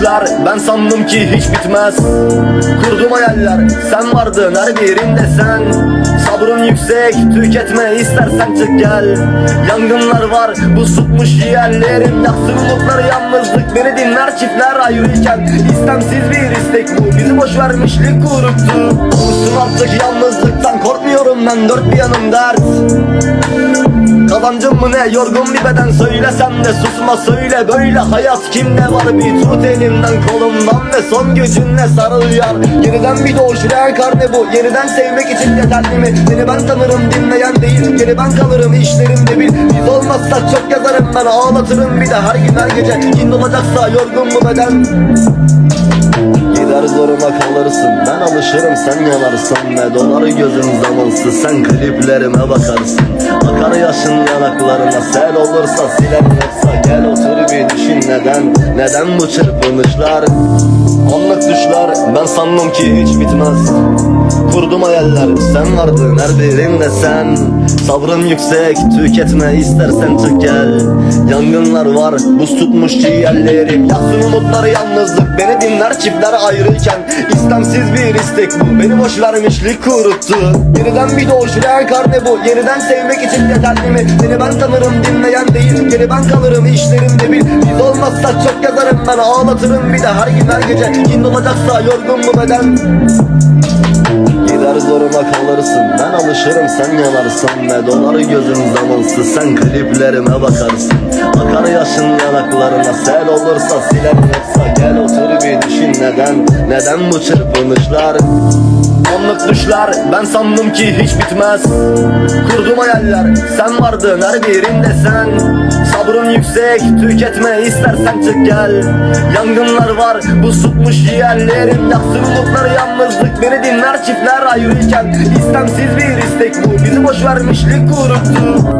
düşler Ben sandım ki hiç bitmez. Kurdum hayaller Sen vardın her birinde sen. Sabrın yüksek Tüketme istersen çık gel. Yangınlar var Bu sıkmış yerlerim Yaksın yalnızlık Beni dinler çiftler ayrıyken İstemsiz bir istek bu. Bizi boş vermişlik kuruttu Olsun artık yalnızlıktan Korkmuyorum ben dört bir yanım dert Kazancım mı ne? Yorgun bir beden. Söylesem de susma söyle. Böyle hayat kimde var? Bir tut elimden kolumdan ve son gücünle sarıl yar. Yeniden bir doğuş reenkarne bu. Yeniden sevmek için yeterli mi? Seni ben tanırım dinleyen değil geri ben kalırım işlerimde bil. Biz olmazsak çok yazarım ben. Ağlatırım bir de her gün her gece. Kin olacaksa yorgun mu beden. Gider zoruma kalırsın. Ben alışırım sen yanarsın. Ne dolar gözün zamansız. Sen kliplerime bakarsın. Akar yaşın yanaklarına Sel olursa siler yoksa Gel otur bir düşün neden. Neden bu çırpınışlar? Anlık düşler Ben sandım ki hiç bitmez Kurdum hayaller Sen vardın her birinde sen. Sabrın yüksek Tüketme istersen çık gel Yangınlar var Buz tutmuş ciğerlerim. Yaksın umutları yalnızlık Beni dinler çiftler ayrıyken İstemsiz bir istek bu Beni boş vermişlik kuruttu. Yeniden bir doğuş reenkarne bu. Yeniden sevmek için yeterli mi? Seni ben tanırım dinleyen değil. Geri ben kalırım işlerimde bil. Biz olmazsak çok yazarım ben Ağlatırım bir de her gün her gece. Kin olacaksa yorgun mu beden Gider zoruma kalırsın Ben alışırım sen yanarsın Ne dolar gözün zamansız Sen kliplerime bakarsın. Akar yaşın yanaklarına Sel olursa siler yoksa Gel otur bir düşün neden Neden bu çırpınışlar? Anlık düşler Ben sandım ki hiç bitmez. Kurdum hayaller Sen vardın her birinde sen. Sabrın yüksek Tüketme istersen çık gel. Yangınlar var Bu sıkmış yerlerim Yaksın umutları yalnızlık Beni dinler çiftler ayrıyken İstemsiz bir istek bu. Bizi boş vermişlik kuruttu